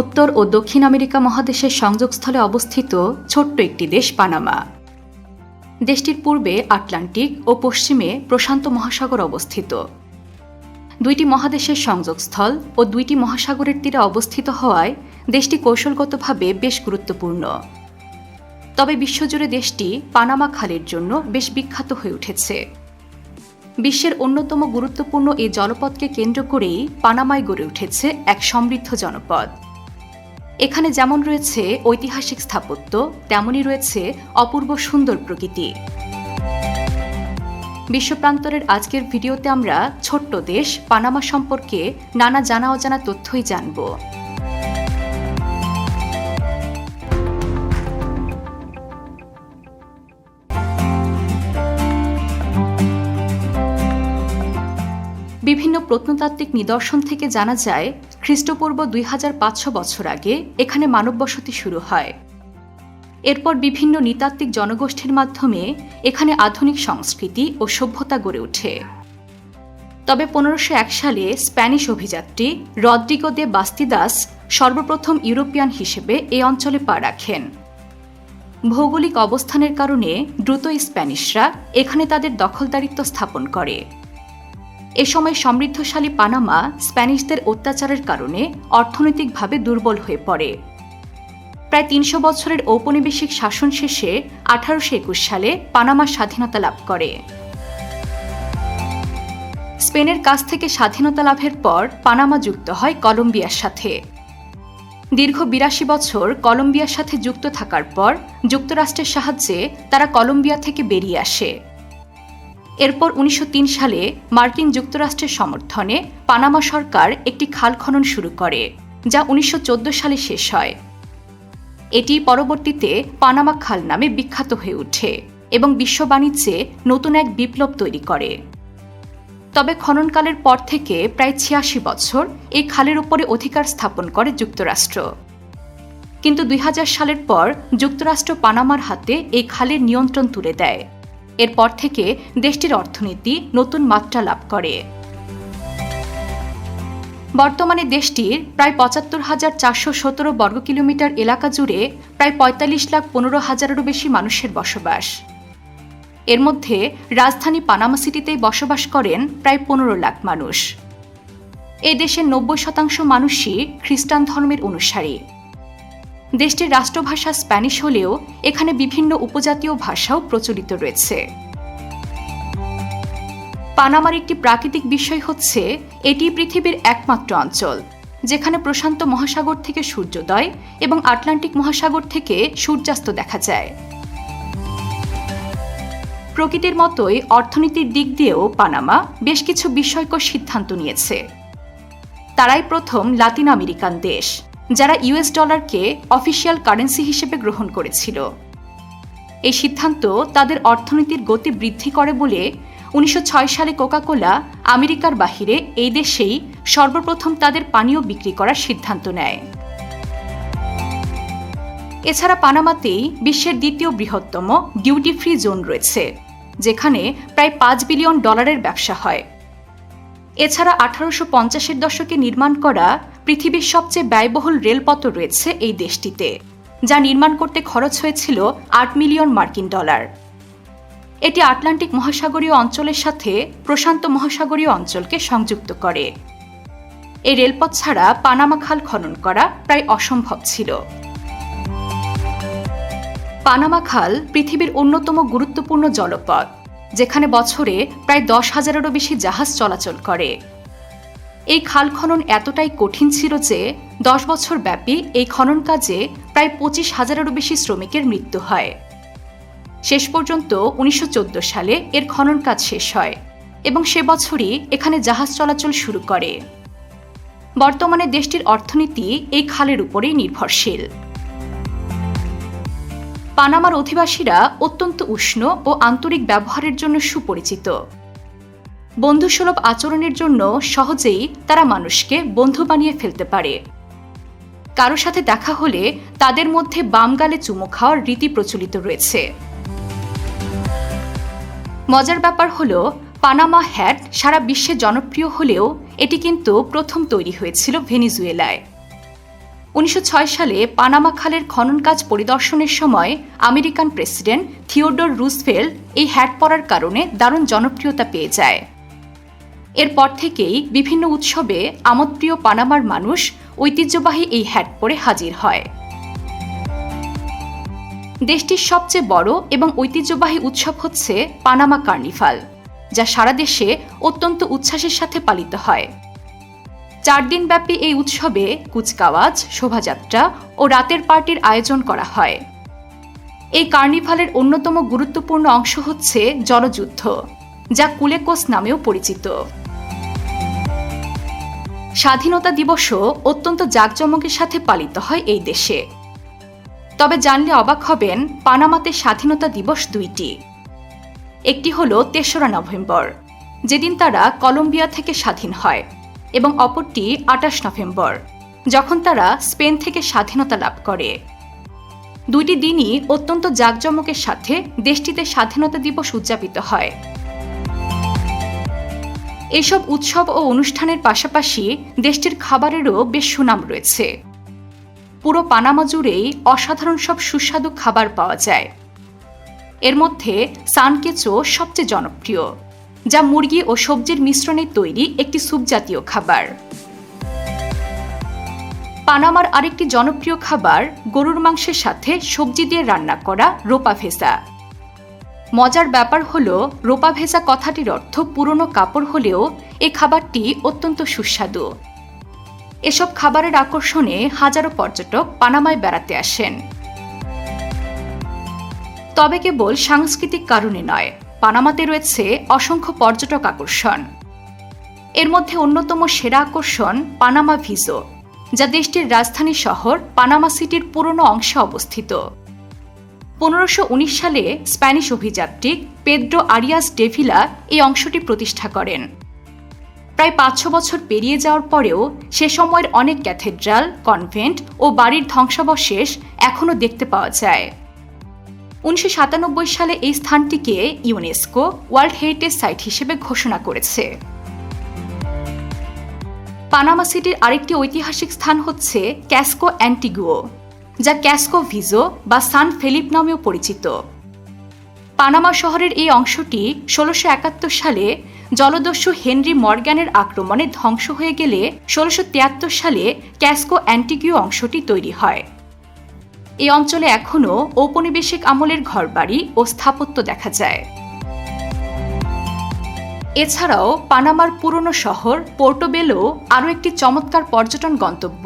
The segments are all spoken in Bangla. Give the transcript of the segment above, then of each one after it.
উত্তর ও দক্ষিণ আমেরিকা মহাদেশের সংযোগস্থলে অবস্থিত ছোট্ট একটি দেশ পানামা। দেশটির পূর্বে আটলান্টিক ও পশ্চিমে প্রশান্ত মহাসাগর অবস্থিত। দুইটি মহাদেশের সংযোগস্থল ও দুইটি মহাসাগরের তীরে অবস্থিত হওয়ায় দেশটি কৌশলগতভাবে বেশ গুরুত্বপূর্ণ। তবে বিশ্বজুড়ে দেশটি পানামা খালের জন্য বেশ বিখ্যাত হয়ে উঠেছে। বিশ্বের অন্যতম গুরুত্বপূর্ণ এই জলপথকে কেন্দ্র করেই পানামায় গড়ে উঠেছে এক সমৃদ্ধ জনপদ। এখানে যেমন রয়েছে ঐতিহাসিক স্থাপত্য, তেমনই রয়েছে অপূর্ব সুন্দর প্রকৃতি। বিশ্বপ্রান্তরের আজকের ভিডিওতে আমরা ছোট্ট দেশ পানামা সম্পর্কে নানা জানা অজানা তথ্যই জানব। বিভিন্ন প্রত্নতাত্ত্বিক নিদর্শন থেকে জানা যায়, খ্রিস্টপূর্ব দুই হাজার পাঁচশো বছর আগে এখানে মানব বসতি শুরু হয়। এরপর বিভিন্ন নৃতাত্ত্বিক জনগোষ্ঠীর মাধ্যমে এখানে আধুনিক সংস্কৃতি ও সভ্যতা গড়ে ওঠে। তবে পনেরোশো এক সালে স্প্যানিশ অভিযাত্রী রদ্রিগো দে বাস্তিদাস সর্বপ্রথম ইউরোপিয়ান হিসেবে এই অঞ্চলে পা রাখেন। ভৌগোলিক অবস্থানের কারণে দ্রুত স্প্যানিশরা এখানে তাদের দখলদারিত্ব স্থাপন করে। এ সময় সমৃদ্ধশালী পানামা স্প্যানিশদের অত্যাচারের কারণে অর্থনৈতিকভাবে দুর্বল হয়ে পড়ে। প্রায় তিনশো বছরের ঔপনিবেশিক শাসন শেষে আঠারোশো একুশ সালে পানামা স্বাধীনতা লাভ করে। স্পেনের কাছ থেকে স্বাধীনতা লাভের পর পানামা যুক্ত হয় কলম্বিয়ার সাথে। দীর্ঘ বিরাশি বছর কলম্বিয়ার সাথে যুক্ত থাকার পর যুক্তরাষ্ট্রের সাহায্যে তারা কলম্বিয়া থেকে বেরিয়ে আসে। এরপর উনিশশো তিন সালে মার্কিন যুক্তরাষ্ট্রের সমর্থনে পানামা সরকার একটি খাল খনন শুরু করে, যা উনিশশো চোদ্দ সালে শেষ হয়। এটি পরবর্তীতে পানামা খাল নামে বিখ্যাত হয়ে ওঠে এবং বিশ্ব বাণিজ্যে নতুন এক বিপ্লব তৈরি করে। তবে খননকালের পর থেকে প্রায় ছিয়াশি বছর এই খালের উপরে অধিকার স্থাপন করে যুক্তরাষ্ট্র। কিন্তু দুই হাজার সালের পর যুক্তরাষ্ট্র পানামার হাতে এই খালের নিয়ন্ত্রণ তুলে দেয়। এরপর থেকে দেশটির অর্থনীতি নতুন মাত্রা লাভ করে। বর্তমানে দেশটির প্রায় পঁচাত্তর হাজার চারশো সতেরো বর্গ কিলোমিটার এলাকা জুড়ে প্রায় পঁয়তাল্লিশ লাখ পনেরো হাজারেরও বেশি মানুষের বসবাস। এর মধ্যে রাজধানী পানামা সিটিতেই বসবাস করেন প্রায় পনেরো লাখ মানুষ। এ দেশের নব্বই শতাংশ মানুষই খ্রিস্টান ধর্মের অনুসারী। দেশটির রাষ্ট্রভাষা স্প্যানিশ হলেও এখানে বিভিন্ন উপজাতীয় ভাষাও প্রচলিত রয়েছে। পানামার একটি প্রাকৃতিক বিষয় হচ্ছে, এটি পৃথিবীর একমাত্র অঞ্চল, যেখানে প্রশান্ত মহাসাগর থেকে সূর্যোদয় এবং আটলান্টিক মহাসাগর থেকে সূর্যাস্ত দেখা যায়। প্রকৃতির মতোই অর্থনীতির দিক দিয়েও পানামা বেশ কিছু বিস্ময়কর সিদ্ধান্ত নিয়েছে। তারাই প্রথম লাতিন আমেরিকান দেশ। যারা ইউএস ডলারকে অফিসিয়াল কারেন্সি হিসেবে গ্রহণ করেছিল। এই সিদ্ধান্ত তাদের অর্থনীতির গতি বৃদ্ধি করে বলে উনিশশো ছয় সালে কোকাকোলা আমেরিকার বাহিরে এই দেশেই সর্বপ্রথম তাদের পানীয় বিক্রি করার সিদ্ধান্ত নেয়। এছাড়া পানামাতেই বিশ্বের দ্বিতীয় বৃহত্তম ডিউটি ফ্রি জোন রয়েছে, যেখানে প্রায় পাঁচ বিলিয়ন ডলারের ব্যবসা হয়। এছাড়া আঠারোশো পঞ্চাশের দশকে নির্মাণ করা পৃথিবীর সবচেয়ে ব্যয়বহুল রেলপথ রয়েছে এই দেশটিতে, যা নির্মাণ করতে খরচ হয়েছিল আট মিলিয়ন মার্কিন ডলার। এটি আটলান্টিক মহাসাগরীয় অঞ্চলের সাথে প্রশান্ত মহাসাগরীয় অঞ্চলকে সংযুক্ত করে। এই রেলপথ ছাড়া পানামা খাল খনন করা প্রায় অসম্ভব ছিল। পানামা খাল পৃথিবীর অন্যতম গুরুত্বপূর্ণ জলপথ, যেখানে বছরে প্রায় দশ হাজারেরও বেশি জাহাজ চলাচল করে। এই খাল খনন এতটাই কঠিন ছিল যে দশ বছর ব্যাপী এই খনন কাজে প্রায় পঁচিশ হাজারেরও বেশি শ্রমিকের মৃত্যু হয়। শেষ পর্যন্ত উনিশশো চোদ্দ সালে এর খনন কাজ শেষ হয় এবং সে বছরই এখানে জাহাজ চলাচল শুরু করে। বর্তমানে দেশটির অর্থনীতি এই খালের উপরেই নির্ভরশীল। পানামার অধিবাসীরা অত্যন্ত উষ্ণ ও আন্তরিক ব্যবহারের জন্য সুপরিচিত। বন্ধুসুলভ আচরণের জন্য সহজেই তারা মানুষকে বন্ধু বানিয়ে ফেলতে পারে। কারও সাথে দেখা হলে তাদের মধ্যে বাম গালে চুমু খাওয়ার রীতি প্রচলিত রয়েছে। মজার ব্যাপার হলো, পানামা হ্যাট সারা বিশ্বে জনপ্রিয় হলেও এটি কিন্তু প্রথম তৈরি হয়েছিল ভেনিজুয়েলায়। উনিশশো ছয় সালে পানামা খালের খনন কাজ পরিদর্শনের সময় আমেরিকান প্রেসিডেন্ট থিওডোর রুজফেল এই হ্যাট পরার কারণে দারুণ জনপ্রিয়তা পেয়ে যায়। এরপর থেকেই বিভিন্ন উৎসবে আমোদপ্রিয় পানামার মানুষ ঐতিহ্যবাহী এই হ্যাট পরে হাজির হয়। দেশটির সবচেয়ে বড় এবং ঐতিহ্যবাহী উৎসব হচ্ছে পানামা কার্নিভাল, যা সারা দেশে অত্যন্ত উচ্ছ্বাসের সাথে পালিত হয়। চার দিনব্যাপী এই উৎসবে কুচকাওয়াজ, শোভাযাত্রা ও রাতের পার্টির আয়োজন করা হয়। এই কার্নিভালের অন্যতম গুরুত্বপূর্ণ অংশ হচ্ছে জলযুদ্ধ যা কুলেকোস নামেও পরিচিত। স্বাধীনতা দিবসও অত্যন্ত জাঁকজমকের সাথে পালিত হয় এই দেশে। তবে জানলে অবাক হবেন পানামাতে স্বাধীনতা দিবস দুইটি। একটি হল তেসরা নভেম্বর, যেদিন তারা কলম্বিয়া থেকে স্বাধীন হয়, এবং অপরটি আটাশ নভেম্বর, যখন তারা স্পেন থেকে স্বাধীনতা লাভ করে। দুইটি দিনই অত্যন্ত জাঁকজমকের সাথে দেশটিতে স্বাধীনতা দিবস উদযাপিত হয়। এসব উৎসব ও অনুষ্ঠানের পাশাপাশি দেশটির খাবারেরও বেশ সুনাম রয়েছে। পুরো পানামা জুড়েই অসাধারণ সব সুস্বাদু খাবার পাওয়া যায়। এর মধ্যে সানকেচো সবচেয়ে জনপ্রিয়, যা মুরগি ও সবজির মিশ্রণে তৈরি একটি স্যুপ জাতীয় খাবার। পানামার আরেকটি জনপ্রিয় খাবার গরুর মাংসের সাথে সবজি দিয়ে রান্না করা রোপা ভেজা মজার ব্যাপার হল, রোপা ভেজা কথাটির অর্থ পুরনো কাপড় হলেও এ খাবারটি অত্যন্ত সুস্বাদু। এসব খাবারের আকর্ষণে হাজারো পর্যটক পানামায় বেড়াতে আসেন। তবে কেবল সাংস্কৃতিক কারণে নয়, পানামাতে রয়েছে অসংখ্য পর্যটক আকর্ষণ। এর মধ্যে অন্যতম সেরা আকর্ষণ পানামা ভিজো, যা দেশটির রাজধানী শহর পানামা সিটির পুরনো অংশে অবস্থিত। পনেরোশো সালে স্প্যানিশ অভিযাত্রিক পেদ্রো আরিয়াস ডেভিলা এই অংশটি প্রতিষ্ঠা করেন। প্রায় পাঁচশো বছর পেরিয়ে যাওয়ার পরেও সে সময়ের অনেক ক্যাথেড্রাল, কনভেন্ট ও বাড়ির ধ্বংসাবশেষ এখনও দেখতে পাওয়া যায়। উনিশশো সাতানব্বই সালে এই স্থানটিকে ইউনেস্কো ওয়ার্ল্ড হেরিটেজ সাইট হিসেবে ঘোষণা করেছে। পানামা সিটির আরেকটি ঐতিহাসিক স্থান হচ্ছে ক্যাসকো অ্যান্টিগুও যা ক্যাসকো ভিজো বা সান ফেলিপ নামেও পরিচিত। পানামা শহরের এই অংশটি ষোলোশো একাত্তর সালে জলদস্যু হেনরি মর্গ্যানের আক্রমণে ধ্বংস হয়ে গেলে ষোলোশো তিয়াত্তর সালে ক্যাসকো অ্যান্টিগিও অংশটি তৈরি হয়। এই অঞ্চলে এখনও ঔপনিবেশিক আমলের ঘরবাড়ি ও স্থাপত্য দেখা যায়। এছাড়াও পানামার পুরনো শহর পোর্টোবেলো আরও একটি চমৎকার পর্যটন গন্তব্য।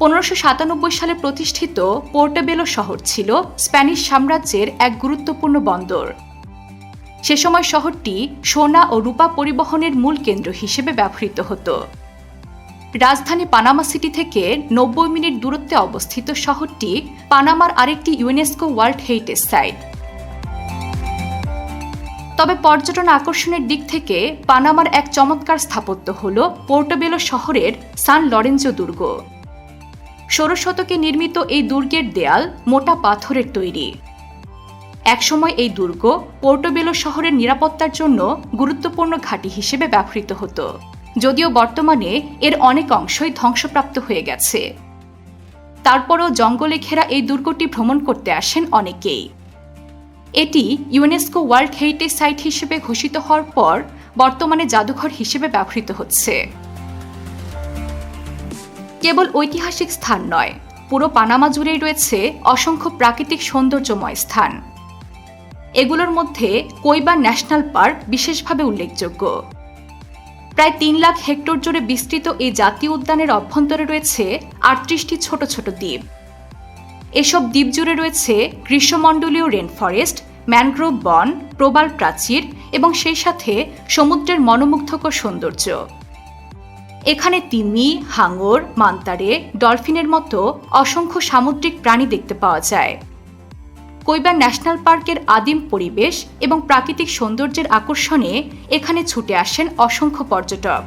পনেরোশো সাতানব্বই সালে প্রতিষ্ঠিত পোর্টেবেলো শহর ছিল স্প্যানিশ সাম্রাজ্যের এক গুরুত্বপূর্ণ বন্দর। সে সময় শহরটি সোনা ও রূপা পরিবহনের মূল কেন্দ্র হিসেবে ব্যবহৃত হতো। রাজধানী পানামা সিটি থেকে নব্বই মিনিট দূরত্বে অবস্থিত শহরটি পানামার আরেকটি ইউনেস্কো ওয়ার্ল্ড হেরিটেজ সাইট। তবে পর্যটন আকর্ষণের দিক থেকে পানামার এক চমৎকার স্থাপত্য হল পোর্টোবেলো শহরের সান লরেঞ্জো দুর্গ। ষোড়শ শতকে নির্মিত এই দুর্গের দেয়াল মোটা পাথরের তৈরি। একসময় এই দুর্গ পোর্টোবেলো শহরের নিরাপত্তার জন্য গুরুত্বপূর্ণ ঘাঁটি হিসেবে ব্যবহৃত হতো। যদিও বর্তমানে এর অনেক অংশই ধ্বংসপ্রাপ্ত হয়ে গেছে। তারপরও জঙ্গলে ঘেরা এই দুর্গটি ভ্রমণ করতে আসেন অনেকেই। এটি ইউনেস্কো ওয়ার্ল্ড হেরিটেজ সাইট হিসেবে ঘোষিত হওয়ার পর বর্তমানে জাদুঘর হিসেবে ব্যবহৃত হচ্ছে। কেবল ঐতিহাসিক স্থান নয়, পুরো পানামা জুড়েই রয়েছে অসংখ্য প্রাকৃতিক সৌন্দর্যময় স্থান। এগুলোর মধ্যে কৈবা ন্যাশনাল পার্ক বিশেষভাবে উল্লেখযোগ্য। প্রায় তিন লাখ হেক্টর জুড়ে বিস্তৃত এই জাতীয় উদ্যানের অভ্যন্তরে রয়েছে আটত্রিশটি ছোট ছোট দ্বীপ। এসব দ্বীপ জুড়ে রয়েছে গ্রীষ্মমণ্ডলীয় রেন ফরেস্ট ম্যানগ্রোভ বন, প্রবাল প্রাচীর এবং সেই সাথে সমুদ্রের মনোমুগ্ধকর সৌন্দর্য। এখানে তিমি, হাঙর, মান্তারে, ডলফিনের মতো অসংখ্য সামুদ্রিক প্রাণী দেখতে পাওয়া যায়। কৈবার ন্যাশনাল পার্কের আদিম পরিবেশ এবং প্রাকৃতিক সৌন্দর্যের আকর্ষণে এখানে ছুটে আসেন অসংখ্য পর্যটক।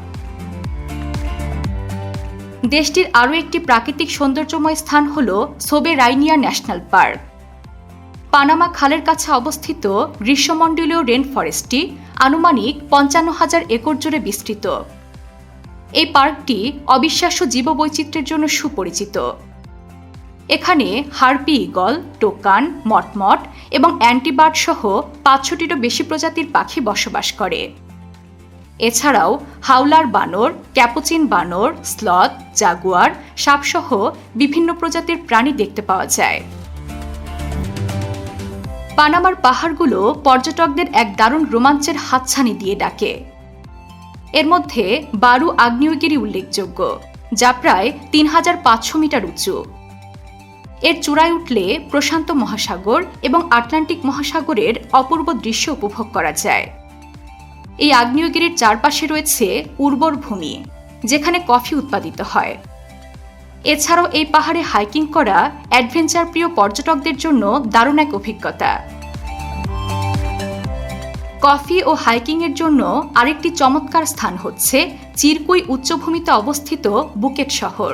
দেশটির আরও একটি প্রাকৃতিক সৌন্দর্যময় স্থান হল Soberania national park. Panama খালের কাছে অবস্থিত গ্রীষ্মমণ্ডলীয় রেন ফরেস্টটি আনুমানিক পঞ্চান্ন হাজার একর জুড়ে বিস্তৃত। এই পার্কটি অবিশ্বাস্য জীববৈচিত্র্যের জন্য সুপরিচিত। এখানে হার্পি ইগল টোকান, মটমট এবং অ্যান্টিবার্ড সহ পাঁচশোটিরও বেশি প্রজাতির পাখি বসবাস করে। এছাড়াও হাওলার বানর, ক্যাপুচিন বানর, স্লথ, জাগুয়ার, সাপসহ বিভিন্ন প্রজাতির প্রাণী দেখতে পাওয়া যায়। পানামার পাহাড়গুলো পর্যটকদের এক দারুণ রোমাঞ্চের হাতছানি দিয়ে ডাকে। এর মধ্যে বারু আগ্নেয়গিরি উল্লেখযোগ্য, যা প্রায় তিন হাজার পাঁচশো মিটার উঁচু। এর চূড়ায় উঠলে প্রশান্ত মহাসাগর এবং আটলান্টিক মহাসাগরের অপূর্ব দৃশ্য উপভোগ করা যায়। এই আগ্নেয়গিরির চারপাশে রয়েছে উর্বর ভূমি, যেখানে কফি উৎপাদিত হয়। এছাড়াও এই পাহাড়ে হাইকিং করা অ্যাডভেঞ্চার প্রিয় পর্যটকদের জন্য দারুণ এক অভিজ্ঞতা। কফি ও হাইকিংয়ের জন্য আরেকটি চমৎকার স্থান হচ্ছে চিরকুই উচ্চভূমিতে অবস্থিত বুকেট শহর।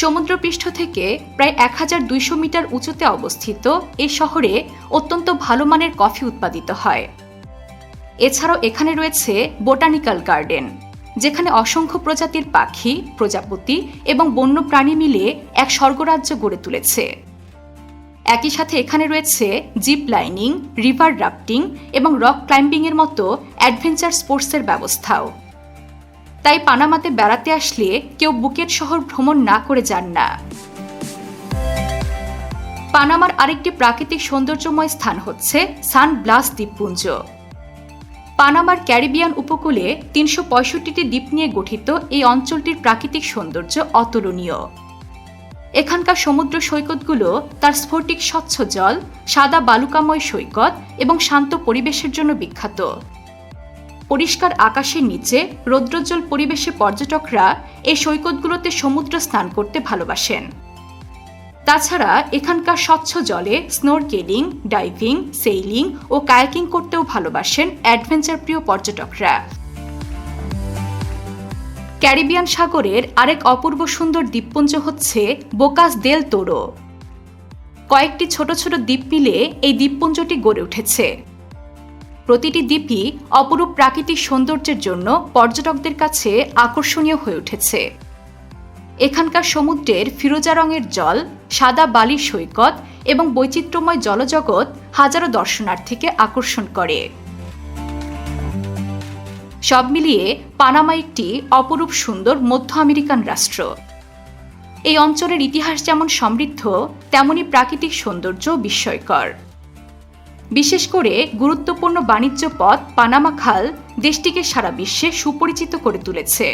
সমুদ্রপৃষ্ঠ থেকে প্রায় এক হাজার দুইশো মিটার উঁচুতে অবস্থিত এই শহরে অত্যন্ত ভালো মানের কফি উৎপাদিত হয়। এছাড়াও এখানে রয়েছে বোটানিক্যাল গার্ডেন, যেখানে অসংখ্য প্রজাতির পাখি, প্রজাপতি এবং বন্য প্রাণী মিলে এক স্বর্গরাজ্য গড়ে তুলেছে। একই সাথে এখানে রয়েছে জিপ লাইনিং, রিভার রাফটিং এবং রক ক্লাইম্বিংয়ের মতো অ্যাডভেঞ্চার স্পোর্টসের ব্যবস্থাও। তাই পানামাতে বেড়াতে আসলে কেউ বুকেট শহর ভ্রমণ না করে যান না। পানামার আরেকটি প্রাকৃতিক সৌন্দর্যময় স্থান হচ্ছে সান ব্লাস দ্বীপপুঞ্জ। পানামার ক্যারিবিয়ান উপকূলে তিনশো দ্বীপ নিয়ে গঠিত এই অঞ্চলটির প্রাকৃতিক সৌন্দর্য অতুলনীয়। এখানকার সমুদ্র সৈকতগুলো তার স্ফটিক স্বচ্ছ জল, সাদা বালুকাময় সৈকত এবং শান্ত পরিবেশের জন্য বিখ্যাত। পরিষ্কার আকাশের নিচে রৌদ্রোজ্জ্বল পরিবেশে পর্যটকরা এই সৈকতগুলোতে সমুদ্র স্নান করতে ভালোবাসেন। তাছাড়া এখানকার স্বচ্ছ জলে স্নোরকেলিং, ডাইভিং, সেইলিং ও কায়াকিং করতেও ভালোবাসেন অ্যাডভেঞ্চার প্রিয় পর্যটকরা। ক্যারিবিয়ান সাগরের আরেক অপূর্ব সুন্দর দ্বীপপুঞ্জ হচ্ছে বোকাস দেল তোরো। কয়েকটি ছোট ছোট দ্বীপ মিলে এই দ্বীপপুঞ্জটি গড়ে উঠেছে। প্রতিটি দ্বীপই অপরূপ প্রাকৃতিক সৌন্দর্যের জন্য পর্যটকদের কাছে আকর্ষণীয় হয়ে উঠেছে। এখানকার সমুদ্রের ফিরোজা রঙের জল, সাদা বালির সৈকত এবং বৈচিত্র্যময় জলজগৎ হাজারো দর্শনার্থীকে আকর্ষণ করে। সব মিলিয়ে পানামা একটি অপরূপ সুন্দর মধ্য আমেরিকান রাষ্ট্র। এই অঞ্চলের ইতিহাস যেমন সমৃদ্ধ, তেমনি প্রাকৃতিক সৌন্দর্য বিস্ময়কর। বিশেষ করে গুরুত্বপূর্ণ বাণিজ্য পথ পানামা খাল দেশটিকে সারা বিশ্বে সুপরিচিত করে তুলেছে।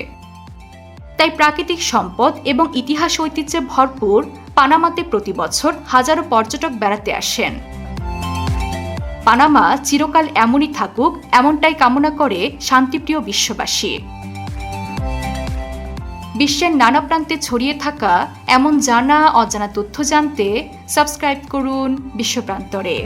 তাই প্রাকৃতিক সম্পদ এবং ইতিহাস ঐতিহ্যে ভরপুর পানামাতে প্রতি বছর হাজারো পর্যটক বেড়াতে আসেন। পানামা চিরকাল এমনই থাকুক, এমনটাই কামনা করে শান্তিপ্রিয় বিশ্ববাসী। বিশ্বের নানা প্রান্তে ছড়িয়ে থাকা এমন জানা, অজানা তথ্য জানতে সাবস্ক্রাইব করুন বিশ্বপ্রান্তরে